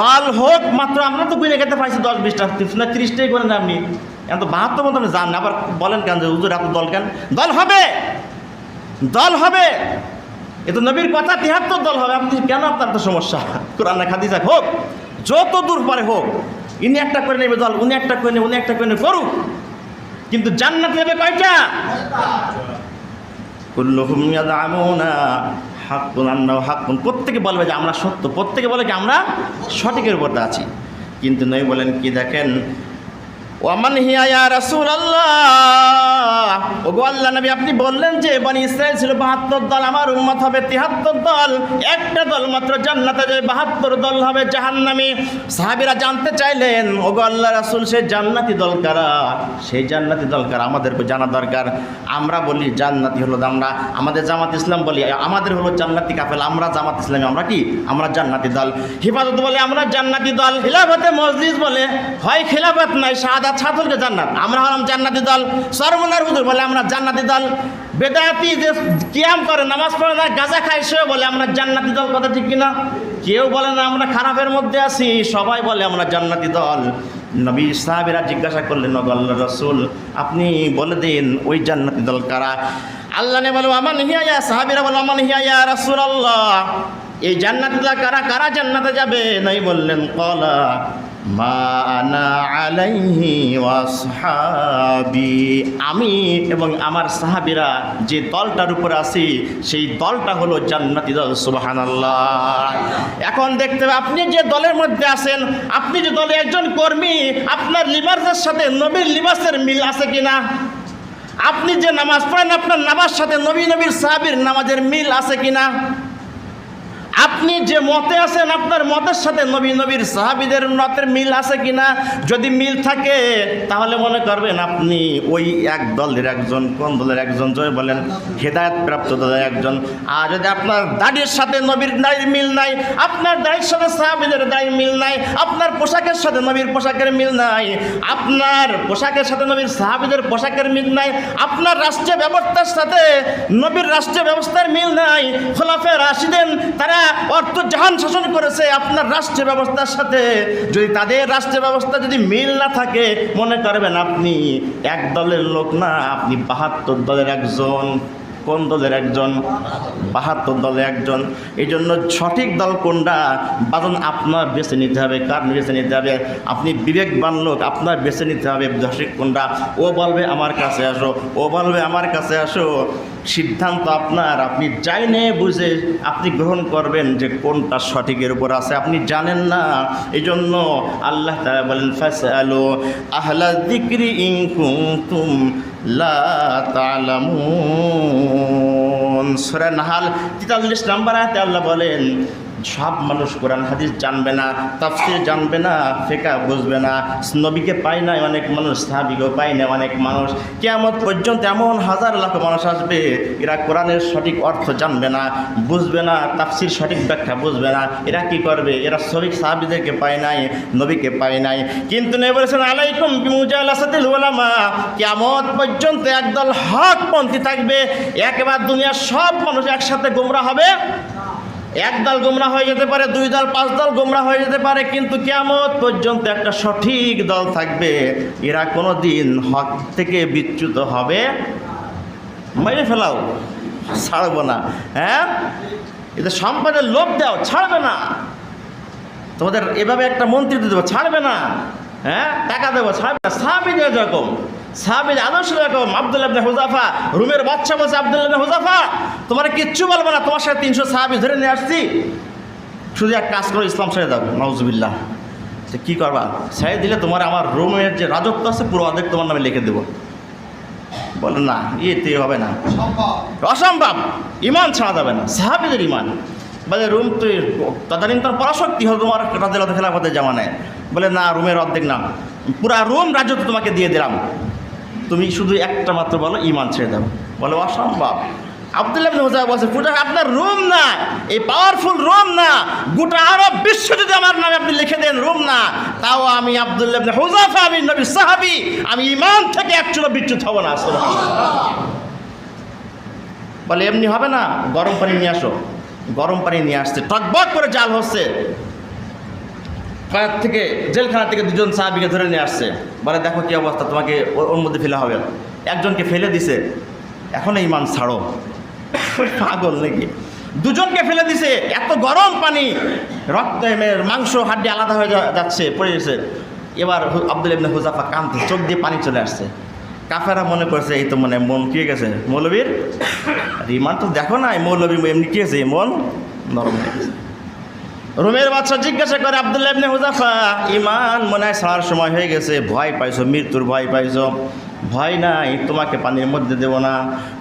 দল হোক মাত্র, আমরা তো গুনে খেতে পাইছি দশ বিশটা না তিরিশটাই করেন আপনি। এখন তো বাহাত্তর মতো যান না, আবার বলেন কেন যে, হুজুর আপনার দল কেন? দল হবে! দল হবে! এ তো নবীর কথা, তিহাত্তর দল হবে, আপনি কেন আপনার তো সমস্যা? কোরআন খাদিজা হোক, যত দূর পারে হোক, ইনি একটা করে নেবে দল, উনি একটা করে নেবে, উনি একটা করে নেবে, করুক। কিন্তু জান্নাত নেবে কয়টা? কুল্লুহুম ইয়াদআমুনা হাক্কুন আন্নাহু হাক্কুন। প্রত্যেকে বলবে যে আমরা সত্য, প্রত্যেকে বলে কি আমরা সঠিকের উপর আছি। কিন্তু নই বলেন কি দেখেন? ওয়ামান হিয়া আল্লাহ আপনি বললেন যে ছিল বাহাত্তর দল, আমার হবে দল। একটা দল মাত্র বাহাত্তর দল হবে জাহান্নামী। সাহাবীরা জানতে চাইলেন সেই সেই দল আমাদেরকে জানা দরকার। আমরা বলি জান্নাতি হলো আমরা, আমাদের জামাত ইসলাম বলি, আমাদের হলো জান্নাতি কাফেল। আমরা জামাত ইসলামী, আমরা কি? আমরা জান্নাতি দল। হিফাজত বলে আমরা জান্নাতি দল। খিলাফতে মসজিদ বলে, হয় খিলাফত নাই শাহাদাত ছাত্রকে জান্নাত। আমরা হলাম জান্নাতি দল সরমনার হুজুর বলে আমরা জান্নাতি দল। বেদাতি যে কিয়াম করে, নামাজ পড়ে না, গাঁজা খায় সেও বলে আমরা জান্নাতি দল, কথা ঠিক কিনা? কেউ বলে না, আমরা খারাপের মধ্যে আছি, সবাই বলে আমরা জান্নাতি দল। নবী সাহাবেরা জিজ্ঞাসা করলেন আল্লাহ রসুল, আপনি বলে দিন, ওই জান্নাতি দল কারা? আল্লাহ বলো আমান হিয়া সাহাবিরা বলো আমান হিয়া রাসূল আল্লাহ এই জান্নাতি দল কারা কারা জান্নাতে যাবে? নাই বললেন, কলা আমি এবং আমার সাহাবিরা যে দলটার উপরে আছি, সেই দলটা হলো জান্নাতি দল, সুবহানাল্লাহ। এখন দেখতে আপনি যে দলের মধ্যে আছেন, আপনি যে দলে একজন কর্মী, আপনার লিবাসের সাথে নবীর লিবাসের মিল আছে কিনা? আপনি যে নামাজ পড়েন, আপনার নামাজ সাথে নবী নবীর সাহাবীর নামাজের মিল আছে কিনা? আপনি যে মতে আছেন, আপনার মতের সাথে নবী নবীর সাহাবিদের মতের মিল আছে কিনা? যদি মিল থাকে, তাহলে মনে করবেন আপনি ওই এক দলের একজন, কোন দলের একজন? জয় বলেন হেদায়ত প্রাপ্ত দলের একজন। আর যদি আপনার দাড়ির সাথে নবীর দাড়ির মিল নাই, আপনার দাড়ির সাথে সাহাবিদের দাড়ির মিল নাই, আপনার পোশাকের সাথে নবীর পোশাকের মিল নাই, আপনার পোশাকের সাথে নবীর সাহাবিদের পোশাকের মিল নাই, আপনার রাষ্ট্রীয় ব্যবস্থার সাথে নবীর রাষ্ট্রীয় ব্যবস্থার মিল নাই, খোলাফে রাশিদেন, তারা অর্থ জাহান শাসন করেছে, আপনার রাষ্ট্রীয় ব্যবস্থার সাথে। যদি তাদের রাষ্ট্র ব্যবস্থা যদি মিল না থাকে, মনে করবেন আপনি এক দলের লোক না, আপনি বাহাত্তর দলের একজন। কোন দলের একজন? বাহাত্তর দলের একজন। এই জন্য সঠিক দল কোনটা? বাদন আপনার বেছে নিতে হবে, কার বেছে নিতে হবে? আপনি বিবেকবান লোক, আপনার বেছে নিতে হবে সঠিক কোনটা? ও বলবে আমার কাছে আসো, ও বলবে আমার কাছে আসো। সিদ্ধান্ত আপনার, আপনি যাই জাইনে বুঝে আপনি গ্রহণ করবেন যে কোনটা সঠিকের উপর আছে। আপনি জানেন না এই জন্য আল্লাহ তারা বলেন ফ্যাসালো আহ্লা দিক্রি ইং কুম লা তালামুন সূরা নাহাল 43 নাম্বার আয়তে আল্লাহ বলেন সব মানুষ কোরআন, হাদিস জানবে না, তাফসির জানবে না, ফেকা বুঝবে না। নবীকে পায় না অনেক মানুষ, সাহাবিকেও পায় না অনেক মানুষ। কেমন পর্যন্ত এমন হাজার লাখ মানুষ আসবে, এরা কোরআনের সঠিক অর্থ জানবে না, বুঝবে না, তাফসির সঠিক ব্যাখ্যা বুঝবে না। এরা কি করবে? এরা সঠিক সাহাবিদেরকে পায় নাই, নবীকে পায় নাই। কিন্তু নেই বলেছেন, আলাইকুম বিমুজাল ওলামা কেমন পর্যন্ত একদল হকপন্থী থাকবে, একেবারে দুনিয়ার সব মানুষ একসাথে গোমরা হবে। এক দল গোমরা হয়ে যেতে পারে, দুই দল, পাঁচ দল গোমরা হয়ে যেতে পারে, কিন্তু কেমন পর্যন্ত একটা সঠিক দল থাকবে। এরা কোনো দিন হক থেকে বিচ্যুত হবে। মেরে ফেলাও, ছাড়বো না হ্যাঁ? এদের সম্পদের লোভ দাও, ছাড়বে না। তোমাদের এভাবে একটা মন্ত্রী দেবো, ছাড়বে না হ্যাঁ? টাকা দেবো, ছাড়বে না, সাহাবিদের যেরকম সাহাবিদ আদর্শ এরকম আবদুল্লাহ ইবনে হুজাফা রুমের বাচ্চা বলছে আবদুল্লাহ হুজাফা তোমার কিচ্ছু বলব না তোমার সাথে তিনশো সাহাবি ধরে নিয়ে আসছি। শুধু এক কাজ করো ইসলাম ছেড়ে দাও নওজুবিল্লাহ তো কী করবা? ছেড়ে দিলে তোমার আমার রুমের যে রাজত্ব আছে পুরো অর্ধেক তোমার নামে লিখে দেবো। বলে না ইয়েতে হবে না। অসম্ভব। ইমান ছাড়া যাবে না সাহাবিদের ইমান। বলে রুম তুই তদানীন তোর পরাশক্তি হলো তোমার রাজের খেলাফতে জামানায় বলে না রুমের অর্ধেক না পুরা রুম রাজত্ব তোমাকে দিয়ে দিলাম। তুমি শুধু একটা মাত্র বলো ইমান ছেড়ে দাও। বলে, অসম্ভব। আবদুল্লাহ ইবনে বলছে পুরো আপনার রুম না। এই পাওয়ারফুল রুম না। গোটা আরব বিশ্ব যদি আমার নামে আপনি লিখে দেন, রুম না। তাও আমি আবদুল্লাহ হুজাইফা, আমি নবী সাহাবী, আমি ইমান থেকে একচুলো বিচ্যুত হব না সুবহানাল্লাহ। বলে, এমনি হবে না। গরম পানি নিয়ে আসো। গরম পানি নিয়ে আসছে। টকবক করে জাল হচ্ছে। কয়েক থেকে জেলখানা থেকে দুজন সাহাবিকে ধরে নিয়ে আসছে। বলে, দেখো কি অবস্থা, তোমাকে ওর মধ্যে ফেলা হবে। একজনকে ফেলে দিছে। এখন ইমান ছাড়ো। পাগল নাকি? দুজনকে ফেলে দিছে। এত গরম পানি। রক্ত মাংস, হাড্ডি আলাদা হয়ে যাচ্ছে, পড়ে গেছে। এবার আব্দুল ইবনে হুজাফা কাঁদতে, চোখ দিয়ে পানি চলে আসছে। কাফেরা মনে করছে, এই তো মনে মন কে গেছে? মৌলবীর ইমান তো দেখো না মৌলবী এমনি কি হয়েছে? মন নরম হয়ে গেছে। রুমের বাচ্চা জিজ্ঞাসা করে আবদুল্লাহ ইবনে হুজাফা ইমান মনে হয় সারার সময় হয়ে গেছে, ভয় পাইছো, মৃত্যুর ভয় পাইছো। ভয় নাই, তোমাকে পানির মধ্যে দেব না।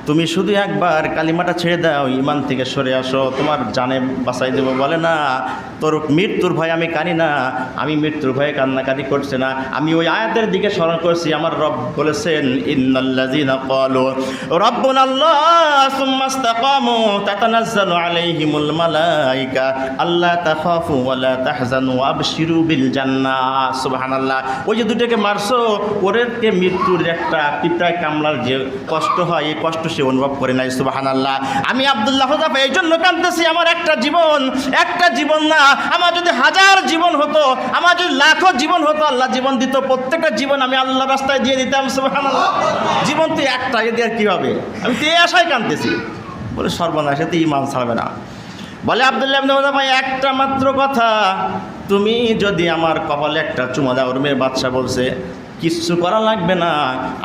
তুমি শুধু একবার কালিমাটা ছেড়ে দাও, ইমান থেকে সরে আসো, তোমার জানে বাঁচাই দেবো, বলে না। তোর মৃত্যুর ভয় আমি কানি না, আমি মৃত্যুর ভয়ে কান্নাকাটি করছে না। আমি ওই আয়াতের দিকে স্মরণ করছি, আমার রব বলেছেন আল্লাহ ওই যে দুটোকে ওরেরকে মৃত্যুর একটা কামলার যে কষ্ট হয়, এই কষ্ট সে অনুভব করে আমি আব্দুল্লাহ এই জন্য কাঁদতেছি, আমার একটা জীবন একটা জীবন না আমার যদি হাজার জীবন হতো, আমার যদি লাখো জীবন হতো, আল্লাহ জীবন দিত। প্রত্যেকটা জীবন আমি আল্লাহ রাস্তায় দিয়ে দিতাম জীবন তো একটা, এ দিয়ে হবে? আমি তো এই আশায় কাঁদতেছি। বলে সর্বনাশে তো ইমান ছাড়বে না। বলে আবদুল্লাহ ভাই, একটা মাত্র কথা। তুমি যদি আমার কপালে একটা চুমা দাও, রুমের বাদশা বলছে কিচ্ছু করা লাগবে না।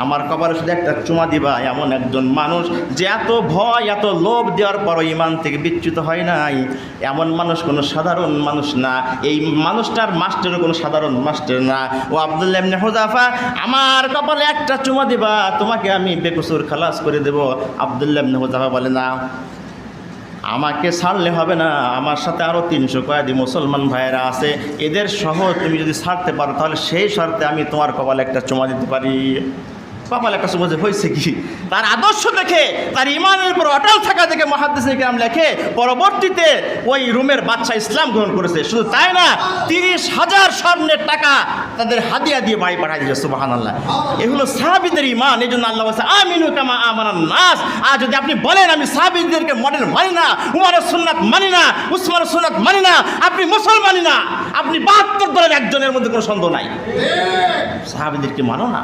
আমার কপালে শুধু একটা চুমা দিবা, এমন একজন মানুষ যে এত ভয়, এত লোভ দেওয়ার পরও ইমান থেকে বিচ্যুত হয় নাই। এমন মানুষ কোনো সাধারণ মানুষ না। এই মানুষটার মাস্টারও কোনো সাধারণ মাস্টার না। ও আবদুল্লাহ হুজাফা আমার কপালে একটা চুমা দিবা, তোমাকে আমি বেকসুর খালাস করে দেব। আবদুল্লাহ হুজাফা বলে না। আমাকে ছাড়লে হবে না। আমার সাথে আরও তিনশো কয়েদি মুসলমান ভাইয়েরা আছে। এদের সহ তুমি যদি ছাড়তে পারো, তাহলে সেই শর্তে আমি তোমার কপালে একটা চুমা দিতে পারি। কপালে একটা চুমা যে হয়েছে কি? তার আদর্শ দেখে তার ইমানের উপর অটল থাকা দেখে মহাদ্দেশ গ্রাম লেখে পরবর্তীতে ওই রুমের বাচ্চা ইসলাম গ্রহণ করেছে। শুধু তাই না তিরিশ হাজার স্বর্ণের টাকা তাদের হাদিয়া দিয়ে বাড়ি পাঠাই দিয়েছে সুবাহান আল্লাহ এগুলো সাহাবিদের ইমান এই জন্য আল্লাহ বলছে আমিনু কামা আমার নাস। আর যদি আপনি বলেন আমি সাহাবিদেরকে মডেল মানি না উমারের সুন্নাত মানি না উসমানের সুন্নাত মানি না আপনি মুসলমানই না। আপনি বাহাত্তর দলের একজনের মধ্যে কোনো সন্দেহ নাই। সাহাবিদেরকে মানো না?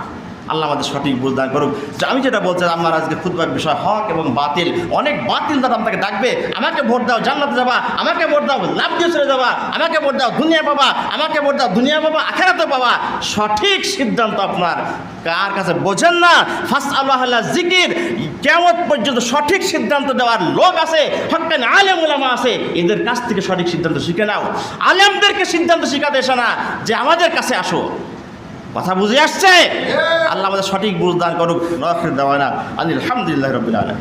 আল্লাহ আমাদের সঠিক বুঝদান করুক। আমি যেটা বলছি আমার আজকে খুদবার বিষয়, হক এবং বাতিল। অনেক বাতিল দাদা আপনাকে ডাকবে, আমাকে ভোট দাও, জান্নাতে যাবা, আমাকে ভোট দাও, লাভ দিয়ে চলে যাবা, আমাকে ভোট দাও, দুনিয়া পাবা, আমাকে ভোট দাও, দুনিয়া পাবা, আখেরাতে পাবা। সঠিক সিদ্ধান্ত আপনার। কার কাছে বোঝেন না? ফার্স্ট আল্লাহ আল্লাহ জিকির কেমন পর্যন্ত সঠিক সিদ্ধান্ত দেওয়ার লোক আছে হকান আলেম উলামা আছে। এদের কাছ থেকে সঠিক সিদ্ধান্ত শিখে নাও। আলেমদেরকে সিদ্ধান্ত শিখাতে এসে না, যে আমাদের কাছে আসো কথা বুঝে আসছে? আল্লাহ আমাদের সঠিক বুঝদান করুক নয় দেওয়া না। আলহামদুলিল্লাহ রবিল আলম